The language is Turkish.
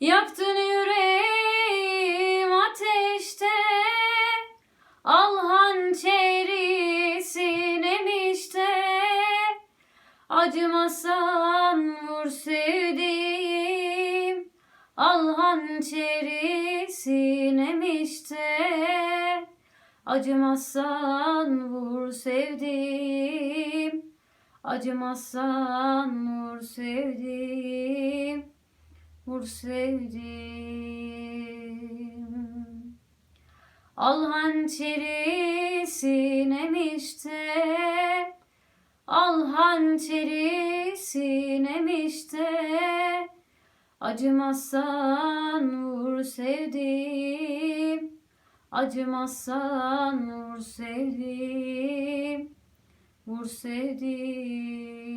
Yaktın yüreğim ateşte Al hançeri sinemişte Acımasan vur sevdiğim Al hançeri sinemişte Acımasan vur sevdiğim Acımasan vur sevdiğim. Vur sevdiğim. Al hançeri sinemişte Al hançeri sinemişte Acımazsan vur sevdiğim. Acımazsan vur sevdiğim. Vur sevdiğim